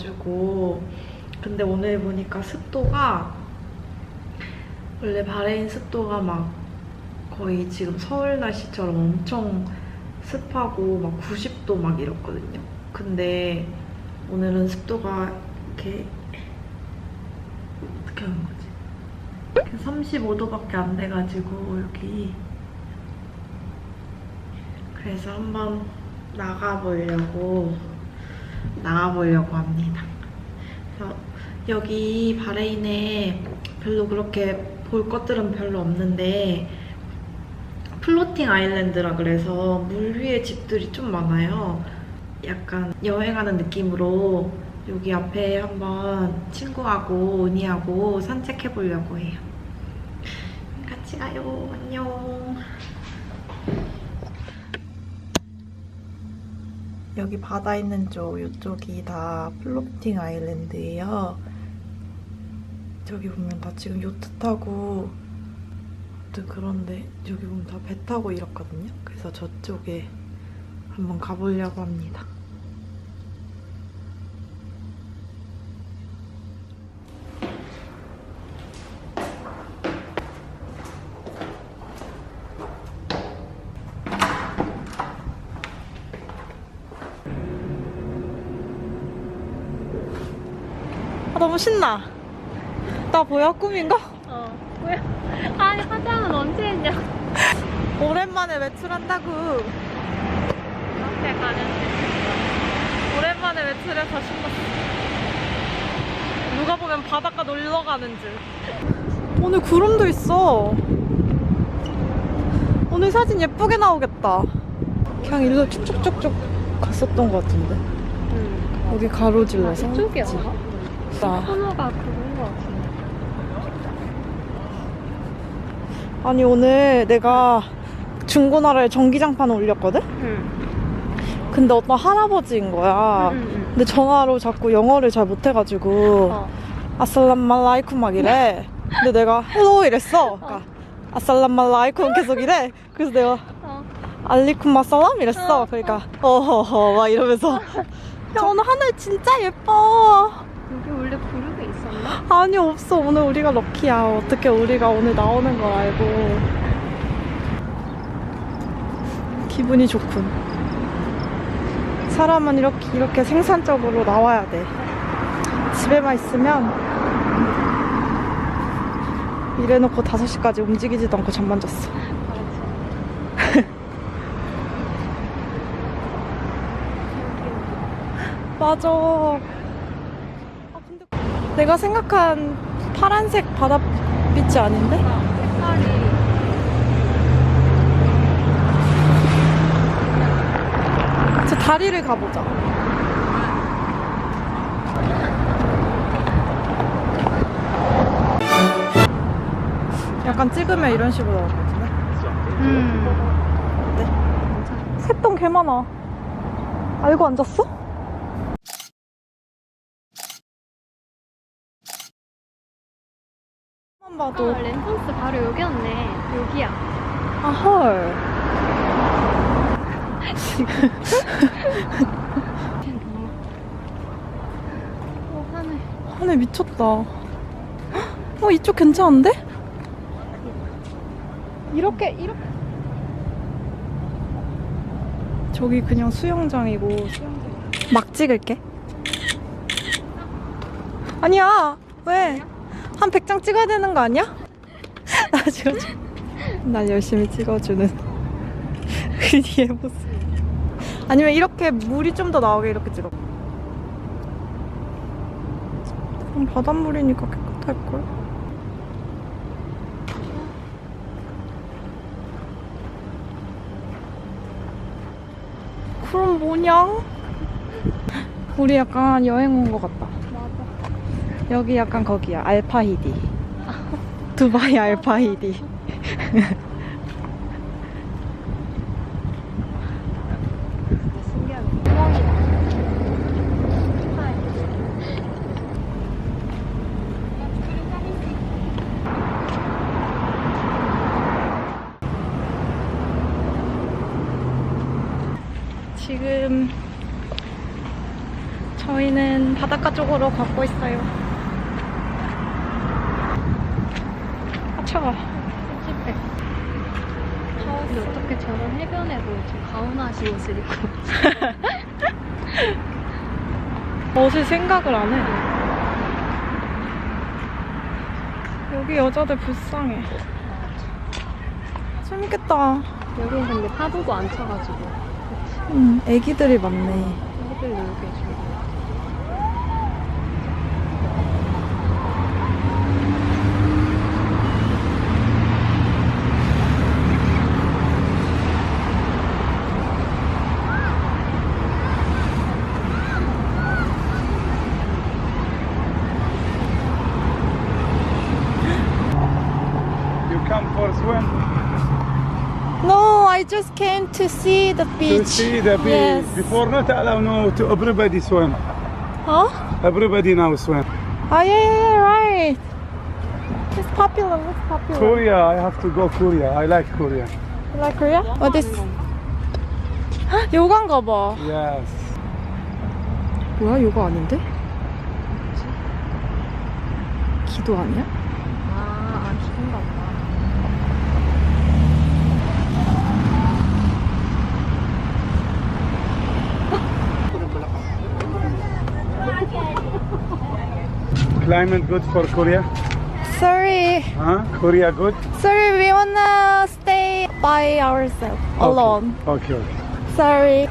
예뻐가지고 근데 오늘 보니까 습도가 원래 바레인 습도가 막 거의 지금 서울 날씨처럼 엄청 습하고 막 90도 막 이렇거든요. 근데 오늘은 습도가 이렇게 어떻게 하는 거지? 이렇게 35도밖에 안 돼가지고 여기 그래서 한번 나가보려고 나가보려고 합니다. 여기 바레인에 별로 그렇게 볼 것들은 별로 없는데 플로팅 아일랜드라 그래서 물 위에 집들이 좀 많아요. 약간 여행하는 느낌으로 여기 앞에 한번 친구하고 은희하고 산책해 보려고 해요. 같이 가요. 안녕. 여기 바다 있는 쪽 이쪽이 다 플로팅 아일랜드예요. 저기 보면 다 지금 요트 타고 아무튼 그런데 여기 보면 다 배 타고 이렇거든요. 그래서 저쪽에 한번 가보려고 합니다. 아, 너무 신나. 나 보여? 꿈인가? 어, 뭐야? 아니, 화장은 언제 했냐? 오랜만에 외출한다고. 앞에 가는 오랜만에 외출해서 신났어. 누가 보면 바닷가 놀러 가는 줄. 오늘 구름도 있어. 오늘 사진 예쁘게 나오겠다. 그냥 일로 쭉쭉쭉쭉 갔었던 것 같은데. 응. 여기 가로질러서. 아, 이쪽이었나? 나. 코너가 그런 거 같은데. 아니 오늘 내가 중고나라에 전기장판 올렸거든? 응. 근데 어떤 할아버지인 거야. 응, 응, 근데 전화로 자꾸 영어를 잘 못해가지고 어. 아살람말라이쿰 막 이래. 근데 내가 헬로 이랬어. 그러니까 아살람말라이쿰 계속 이래. 그래서 내가 어. 알리쿰 마살람 이랬어. 어, 그러니까 어허허 막 이러면서 야 오늘 하늘 진짜 예뻐. 원래 구름이 있었나? 아니 없어 오늘 우리가 럭키야. 어떻게 우리가 오늘 나오는 걸 알고 기분이 좋군. 사람은 이렇게 이렇게 생산적으로 나와야 돼. 집에만 있으면 이래놓고 5시까지 움직이지도 않고 잠만 잤어. 맞아. 내가 생각한 파란색 바다빛이 아닌데? 저 다리를 가보자. 약간 찍으면 이런 식으로 나올 것 같은데? 음. 새똥 개 많아. 알고 앉았어? 봐도. 아, 랜턴스 바로 여기였네. 여기야. 아, 헐. 오, 하늘. 하늘 미쳤다. 어, 이쪽 괜찮은데? 이렇게, 이렇게. 저기 그냥 수영장이고, 수영장. 막 찍을게. 아니야! 왜? 한 100장 찍어야 되는 거 아니야? 나 찍어줘. 날 열심히 찍어주는 그니의 모습. 아니면 이렇게 물이 좀 더 나오게 이렇게 찍어. 그럼 바닷물이니까 깨끗할걸? 그럼 뭐냐? 우리 약간 여행 온 것 같다. 여기 약간 거기야. 알파히디. 두바이 알파히디. 지금 저희는 바닷가 쪽으로 걷고 있어요. 아, 차가. 찝찝해. 근데 어떻게 저런 해변에도 저 가운하시 옷을 입고. 벗을 생각을 안 해. 여기 여자들 불쌍해. 재밌겠다. 여긴 근데 파도도 안 쳐가지고. 응, 애기들이 많네. 애들 놀게 해 No, I just came to see the beach. to see the beach. Yes. Before not allow no to everybody swim. Huh? Everybody now swim. Oh, yeah, yeah, yeah, right. It's popular, it's popular. Korea, I have to go Korea. I like Korea. You like Korea? What is? 헉, 요가인가 봐. Yes. 뭐야, 요가 아닌데? 기도 아니야? climate good for Korea? Sorry. Huh? Korea good? Sorry, we wanna stay by ourselves alone. Okay, okay. Sorry.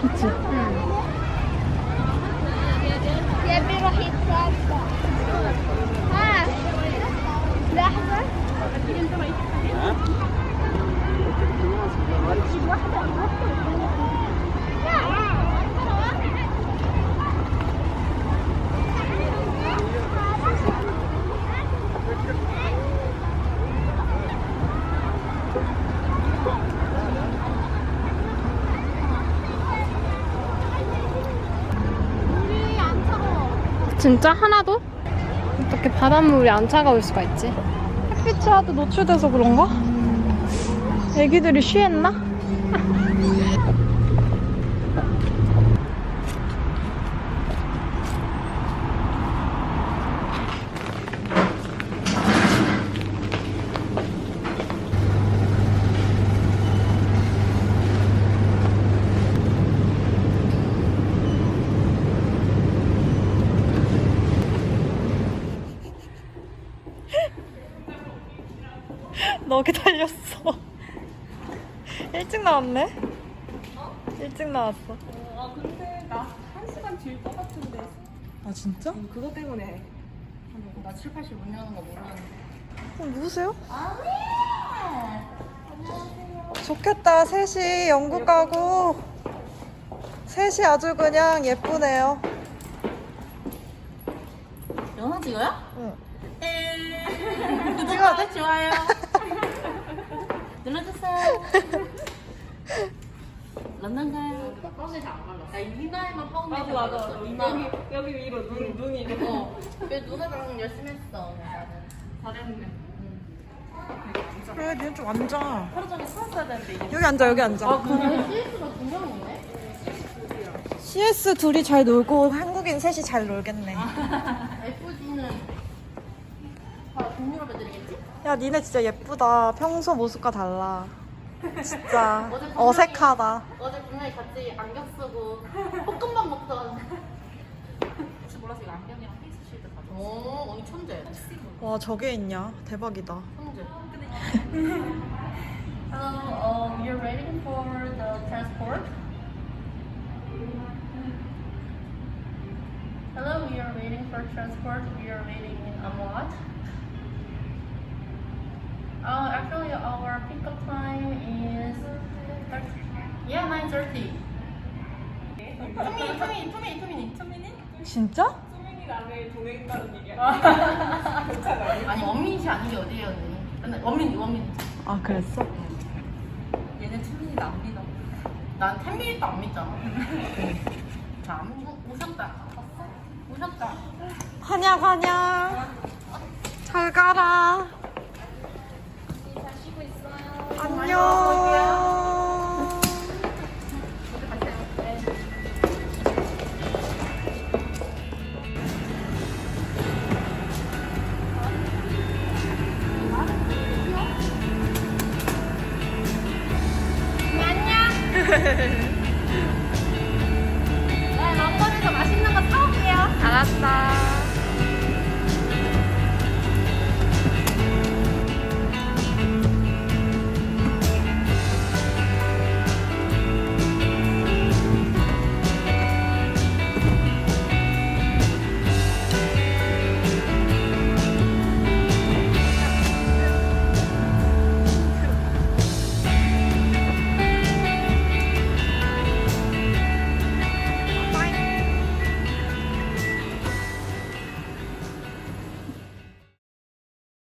그치? 아, 진짜 하나도? 어떻게 바닷물이 안 차가울 수가 있지? 햇빛이 하도 노출돼서 그런가? 애기들이 쉬했나? 너 기다렸어. 일찍 나왔네? 일찍 나왔어. 아 근데 나 한 시간 뒤일 것 같은데 아 진짜? 그거 때문에 나 7, 80문 여는 거 모르는데 그럼 누구세요? 좋겠다. 셋이 영국 가고 셋이 아주 그냥 예쁘네요. 영상 찍어요? 응. 에 찍어야 돼? 좋아요 눌러주세요 런던 가요 파운데이션 안 발랐어 나 이마에만 파운데이션 맞아 맞아 이마 여기, 여기 위로 눈, 눈이 이렇게 어 그래 누나랑 열심히 했어 잘했네 그래, 니는 좀 앉아. 하루 종일 살았어야 되는데 이게 여기 앉아, 여기 앉아. CS가 두 명이네? CS 둘이 잘 놀고 한국인 셋이 잘 놀겠네. FG는 다 동유럽 애들이겠지? 야, 니네 진짜 예쁘다. 평소 모습과 달라. 진짜 어제 분명히- 어색하다. 어제 분명히 같이 안경 쓰고 볶음밥 먹던 혹시 몰라서 이거 안경이랑 페이스 쉴드 가져 오 언니 천재 와, 저게 있냐? 대박이다. 천재 Hello, um, you're waiting for the transport? Hello, we are waiting for transport. We are waiting in Amwat. Uh, actually, our pickup Two minutes? 진짜? 아니 원민이 아니게 어디에요, 언니? 근데 원민이, 원민이. 아, 그랬어? 얘는 투민이도 안 믿어. 난 텐미니도 안 믿잖아. 자, 안 믿어. 오셨다. 오셨다. 환영, 환영. 잘 가라. 안녕. 네, 런던에서 맛있는 거 사올게요. 알았어.